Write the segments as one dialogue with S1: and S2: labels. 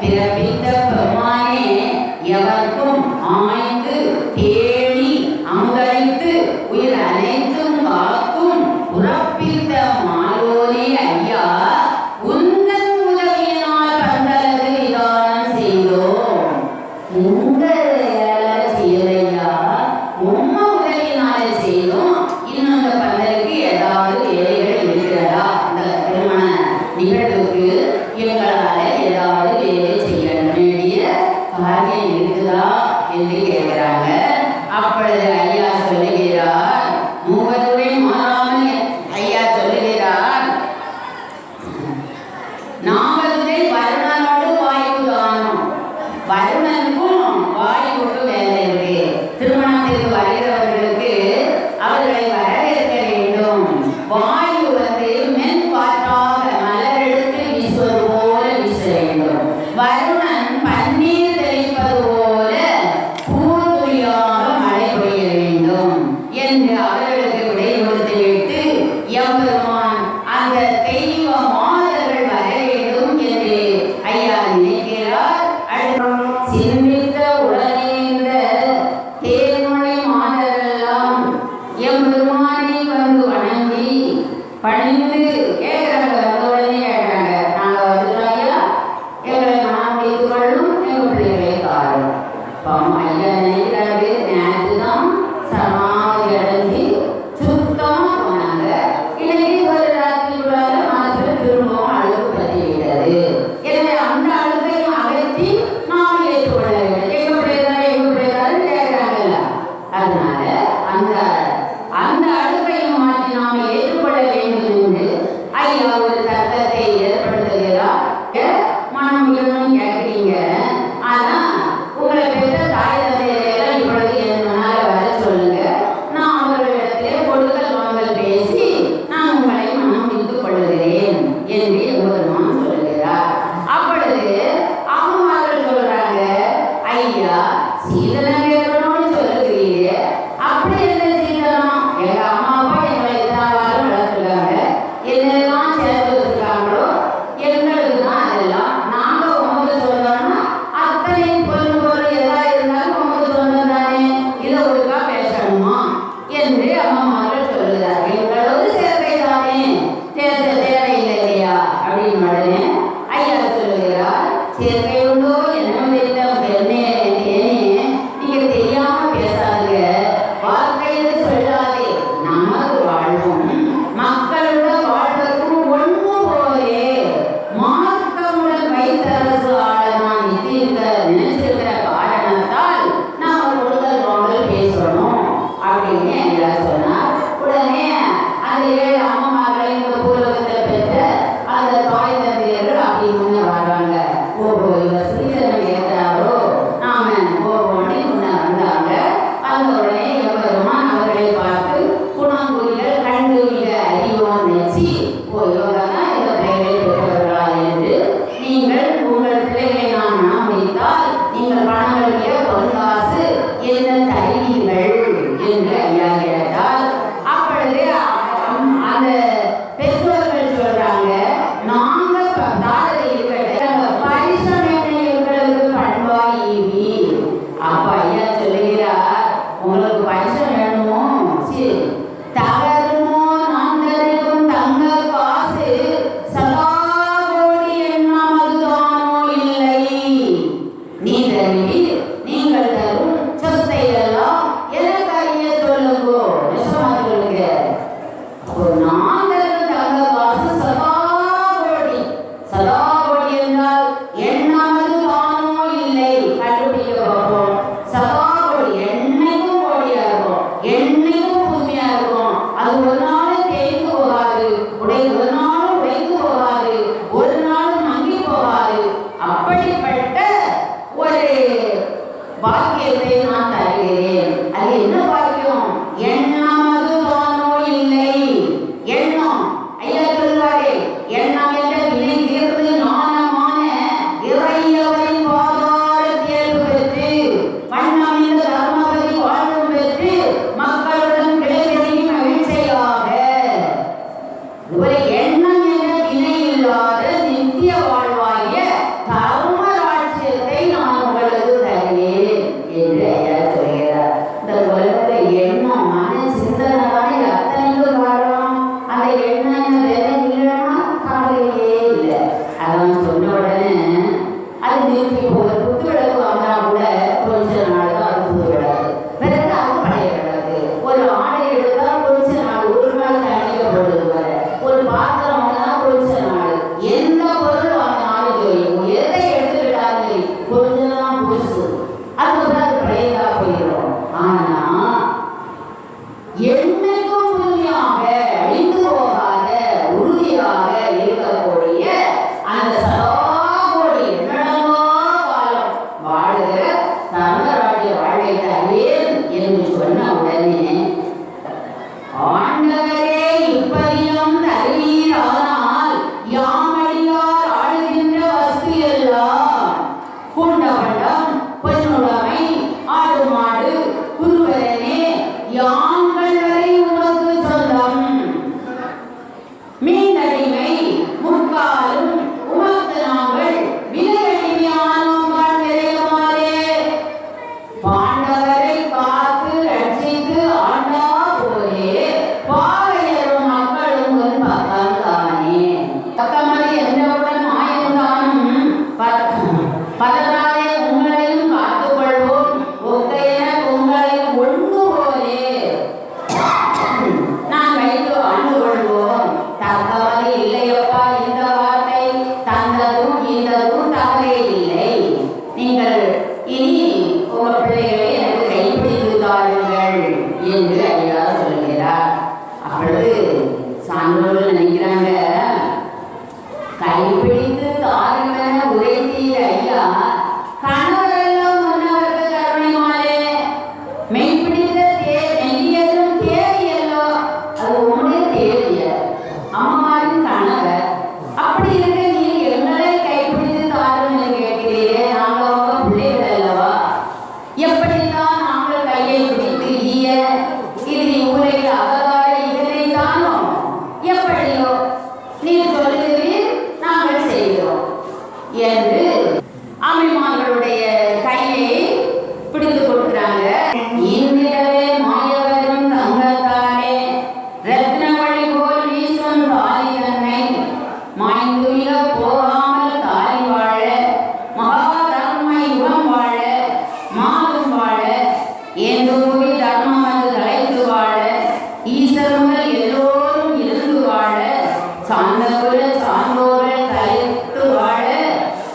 S1: Primeiramente,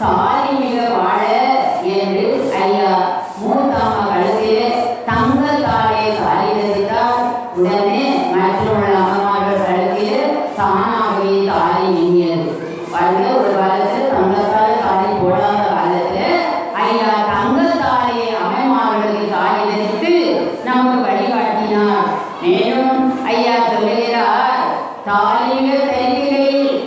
S1: சாலிமிக வாழ என்று ஐயா மூத்தாம கழுத்திலே தங்கத்தாலே காலி தரித்தார். உடனே மற்றுள்ள அம்மார்கள் கழுத்திலே தானாகவே தாலி நீங்கியது. வாழ்ந்த ஒரு காலத்தில் தங்கத்தாலே தாலி போடாத காலத்தில் ஐயா தங்கத்தாலே அமைமார்களுக்கு தாலி தரித்து நமக்கு வழிகாட்டினார். மேலும் ஐயா சொல்லுகிறார் தாலிகள் தெரிகிறேன்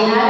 S1: bailar